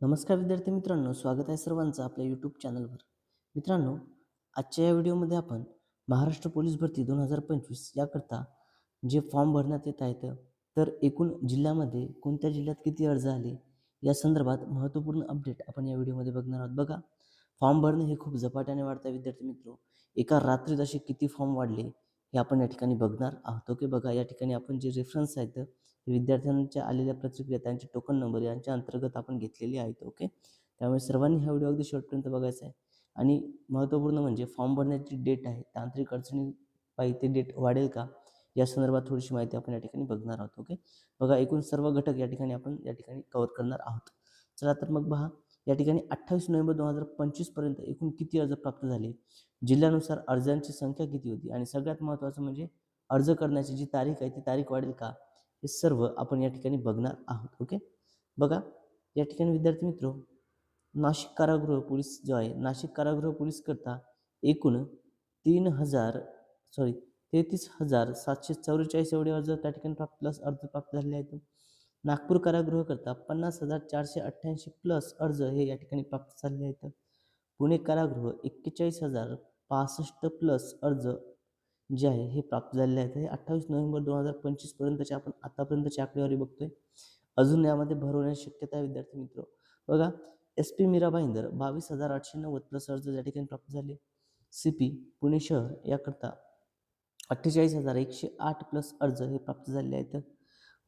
नमस्कार विद्यार्थी मित्रांनो स्वागत आहे सर्वांचं आपल्या यूट्यूब चॅनलवर मित्रांनो आजच्या या व्हिडिओमध्ये आपण महाराष्ट्र पोलीस भरती दोन हजार पंचवीस याकरता जे फॉर्म भरण्यात येत आहेत तर एकूण जिल्ह्यामध्ये कोणत्या जिल्ह्यात किती अर्ज आले या संदर्भात महत्त्वपूर्ण अपडेट आपण या व्हिडिओमध्ये बघणार आहोत. बघा फॉर्म भरणे हे खूप झपाट्याने वाढतं आहे विद्यार्थी मित्र. एका रात्रीत असे किती फॉर्म वाढले हे आपण या ठिकाणी बघणार आहोत. ओके बघा या ठिकाणी आपण जे रेफरन्स आहेत विद्यार्थ्यांच्या आलेल्या प्रतिक्रिया त्यांचे टोकन नंबर यांच्या अंतर्गत आपण घेतलेली आहेत ओके त्यामुळे सर्वांनी हा व्हिडिओ अगदी शेवटपर्यंत बघायचा आहे. आणि महत्त्वपूर्ण म्हणजे फॉर्म भरण्याची डेट आहे. तांत्रिक अडचणी पाहिजे ते डेट वाढेल का? या संदर्भात थोडीशी माहिती आपण या ठिकाणी बघणार आहोत ओके बघा एकूण सर्व घटक या ठिकाणी आपण या ठिकाणी कव्हर करणार आहोत. चला तर मग पहा या ठिकाणी अठ्ठावीस नोव्हेंबर दोन हजार पंचवीसपर्यंत एकूण किती अर्ज प्राप्त झाले? जिल्ह्यानुसार अर्जांची संख्या किती होती? आणि सगळ्यात महत्त्वाचं म्हणजे अर्ज करण्याची जी तारीख आहे ती तारीख वाढेल का? हे सर्व आपण या ठिकाणी बघणार आहोत ओके? बघा या ठिकाणी विद्यार्थी मित्र नाशिक कारागृह पोलीस जो आहे नाशिक कारागृह पोलीस करता एकूण तीन हजार सॉरी तेहतीस हजार सातशे चौवेचाळीस एवढे अर्ज त्या ठिकाणी प्राप्त प्लस अर्ज प्राप्त झाले आहेत. नागपूर कारागृह करता पन्नास हजार चारशे अठ्ठ्याऐंशी प्लस अर्ज हे या ठिकाणी प्राप्त झालेले आहेत. पुणे कारागृह एक्केचाळीस हजार पासष्ट प्लस अर्ज जे आहे हे प्राप्त झालेले आहेत. हे अठ्ठावीस नोव्हेंबर दोन हजार पंचवीसपर्यंतचे आपण आतापर्यंतची आकडेवारी बघतोय. अजून यामध्ये भर होण्याची शक्यता आहे विद्यार्थी मित्र. बघा एस पी मीरा भाईंदर बावीस हजार आठशे नव्वद प्लस अर्ज या ठिकाणी प्राप्त झाले. सी पी पुणे शहर याकरता अठ्ठेचाळीस हजार एकशे आठ प्लस अर्ज हे प्राप्त झालेले आहेत.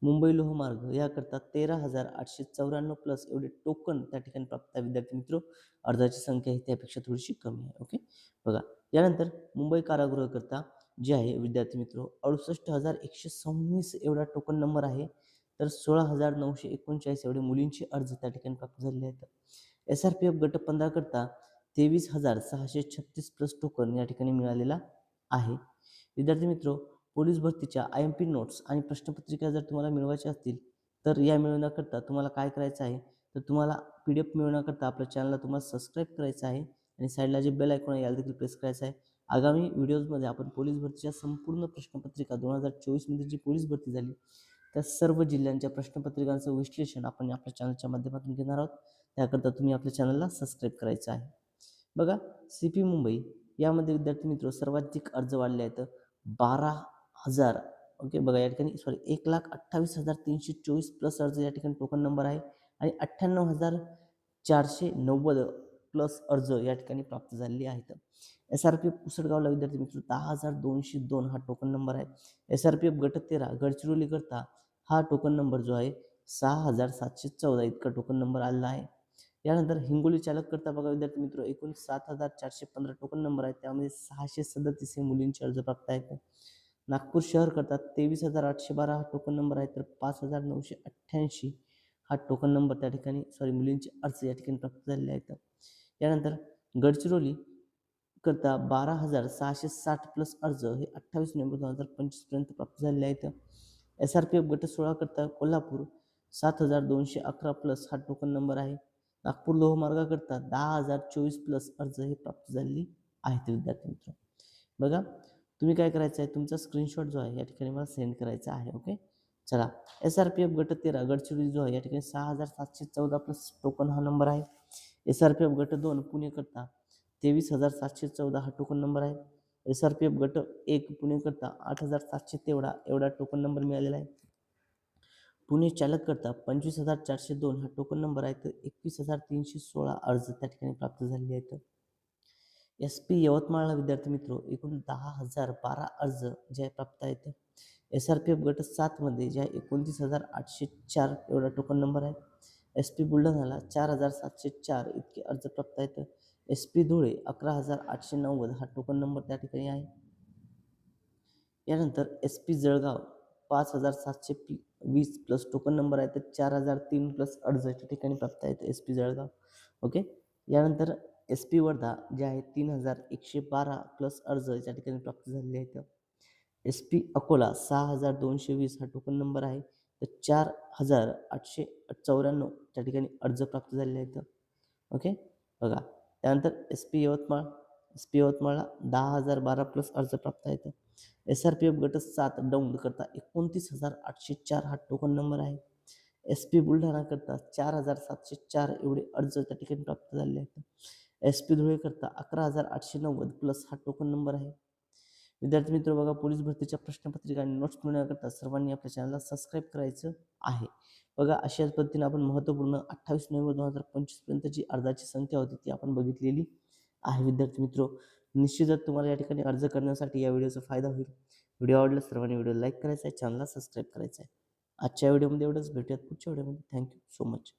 मुंबई लोहमार्ग याकरता तेरा हजार आठशे चौऱ्याण्णव प्लस एवढे टोकन त्या ठिकाणी प्राप्त आहे विद्यार्थी मित्र. अर्जाची संख्या ही त्यापेक्षा थोडीशी कमी आहे ओके? बघा यानंतर मुंबई कारागृह करता जे आहे विद्यार्थी मित्र अडुसष्ट हजार एकशे सव्वीस एवढा टोकन नंबर आहे. तर सोळा हजार नऊशे एकोणचाळीस एवढे मुलींचे अर्ज त्या ठिकाणी प्राप्त झालेले आहेत. एस आर पी एफ गट पंधरा करता तेवीस हजार सहाशे छत्तीस प्लस टोकन या ठिकाणी मिळालेला आहे. विद्यार्थी मित्र पोलीस भरतीच्या आय एम पी नोट्स आणि प्रश्नपत्रिका जर तुम्हाला मिळवायच्या असतील तर या मिळवण्याकरता तुम्हाला काय करायचं आहे? तर तुम्हाला पी डी एफ मिळवण्याकरता आपल्या चॅनलला तुम्हाला सबस्क्राईब करायचं आहे आणि साईडला जे बेल ऐकून आहे याला देखील प्रेस करायचं आहे. आगामी व्हिडिओजमध्ये आपण पोलीस भरतीच्या संपूर्ण प्रश्नपत्रिका दोन हजार चोवीसमध्ये जी पोलीस भरती झाली त्या सर्व जिल्ह्यांच्या प्रश्नपत्रिकांचं विश्लेषण आपण आपल्या चॅनलच्या माध्यमातून घेणार आहोत. त्याकरता तुम्ही आपल्या चॅनलला सबस्क्राईब करायचं आहे. बघा सी पी मुंबई यामध्ये विद्यार्थी मित्र सर्वाधिक अर्ज वाढले आहेत. बारा हजार ओके बघा या ठिकाणी सॉरी एक लाख अठ्ठावीस हजार तीनशे चोवीस प्लस अर्ज या ठिकाणी टोकन नंबर आहे. आणि अठ्ठ्याण्णव हजार चारशे नव्वद प्लस अर्ज या ठिकाणी प्राप्त झालेले आहेत. एस आर पी एफ पुसडगावला विद्यार्थी मित्र दहा हजार दोनशे दोन हा टोकन नंबर आहे. एस आर पी एफ गट तेरा गडचिरोली करता हा टोकन नंबर जो आहे सहा हजार सातशे चौदा इतका टोकन नंबर आलेला आहे. यानंतर हिंगोली चालक करता बघा विद्यार्थी मित्र एकूण सात हजार चारशे पंधरा टोकन नंबर आहेत त्यामध्ये सहाशे सदतीस हे मुलींचे अर्ज प्राप्त आहेत. नागपूर शहर करता तेवीस हजार आठशे बारा हा टोकन नंबर आहे तर पाच हजार नऊशे अठ्ठ्याऐंशी हा टोकन नंबर त्या ठिकाणी सॉरी मुलींचे अर्ज या ठिकाणी प्राप्त झालेले आहेत. यानंतर गडचिरोली करता बारा हजार सहाशे साठ प्लस अर्ज हे अठ्ठावीस नोव्हेंबर दोन हजार पंचवीसपर्यंत प्राप्त झालेले आहेत. एस आर पी एफ गट सोळा करता कोल्हापूर सात हजार दोनशे अकरा प्लस हा टोकन नंबर आहे. नागपूर लोहमार्गाकरता दहा हजार चोवीस प्लस अर्ज हे प्राप्त झालेली आहेत विद्यार्थी मित्र. बघा तुम्ही काय करायचं आहे? तुमचा स्क्रीनशॉट जो आहे या ठिकाणी मला सेंड करायचा आहे ओके चला एस आर पी एफ गट तेरा गडचिरोली जो आहे या ठिकाणी सहा हजार सातशे चौदा प्लस टोकन हा नंबर आहे. एस आर पी एफ गट दोन पुणेकरता तेवीस हजार सातशे चौदा हा टोकन नंबर आहे. एस आर पी एफ गट एक पुणेकरता आठ हजार सातशे तेवढा एवढा टोकन नंबर मिळालेला आहे. पुणे चालक करता पंचवीस हजार चारशे दोन हा टोकन नंबर आहे. तर एकवीस हजार तीनशे सोळा अर्ज त्या ठिकाणी प्राप्त झालेले आहेत. एस पी यवतमाळला विद्यार्थी मित्र एकूण दहा हजार बारा अर्ज जे प्राप्त आहेत. एस आर पी एफ गट सातमध्ये ज्या एकोणतीस हजार आठशे चार एवढा टोकन नंबर आहे. एस पी बुलढाण्याला चार हजार सातशे चार इतके अर्ज प्राप्त आहेत. एस पी धुळे अकरा हजार आठशे नव्वद हा टोकन नंबर त्या ठिकाणी आहे. यानंतर एस पी जळगाव पाच हजार सातशे पी वीस प्लस टोकन नंबर आहे तर चार हजार तीन प्लस अर्जाच्या ठिकाणी प्राप्त आहेत एस पी जळगाव. ओके? यानंतर एस पी वर्धा जे आहे तीन हजार एकशे बारा प्लस अर्ज या ठिकाणी प्राप्त झालेले आहेत. एस पी अकोला सहा हजार दोनशे वीस हा टोकन नंबर आहे. तर चार हजार आठशे चौऱ्याण्णव त्या ठिकाणी अर्ज प्राप्त झालेले आहेत. ओके? बघा त्यानंतर S P Yavatmal. S P यवतमाळला दहा हजार बारा प्लस अर्ज प्राप्त आहेत. एस आर पी एफ गट सात डाऊन करता एकोणतीस हजार आठशे चार हा टोकन नंबर आहे. एस पी बुलढाणाकरता चार हजार सातशे चार एवढे अर्ज त्या ठिकाणी प्राप्त झालेले आहेत. एस पी धुळेकरता अकरा हजार आठशे नव्वद प्लस हा टोकन नंबर आहे. विद्यार्थी मित्र बघा पोलीस भरतीच्या प्रश्नपत्रिका आणि नोट्स मिळवण्याकरता सर्वांनी आपल्या चॅनलला सबस्क्राईब करायचं आहे. बघा अशाच पद्धतीने आपण महत्त्वपूर्ण अठ्ठावीस नोव्हेंबर दोन हजार पंचवीसपर्यंत जी अर्जाची संख्या होती ती आपण बघितलेली आहे. विद्यार्थी मित्र निश्चितच तुम्हाला या ठिकाणी अर्ज करण्यासाठी या व्हिडिओचा फायदा होईल. व्हिडिओ आवडला सर्वांनी व्हिडिओ लाईक करायचा आहे चॅनलला सबस्क्राईब करायचा आहे. आजच्या व्हिडिओमध्ये एवढंच. भेटूयात पुढच्या व्हिडिओमध्ये थँक्यू सो मच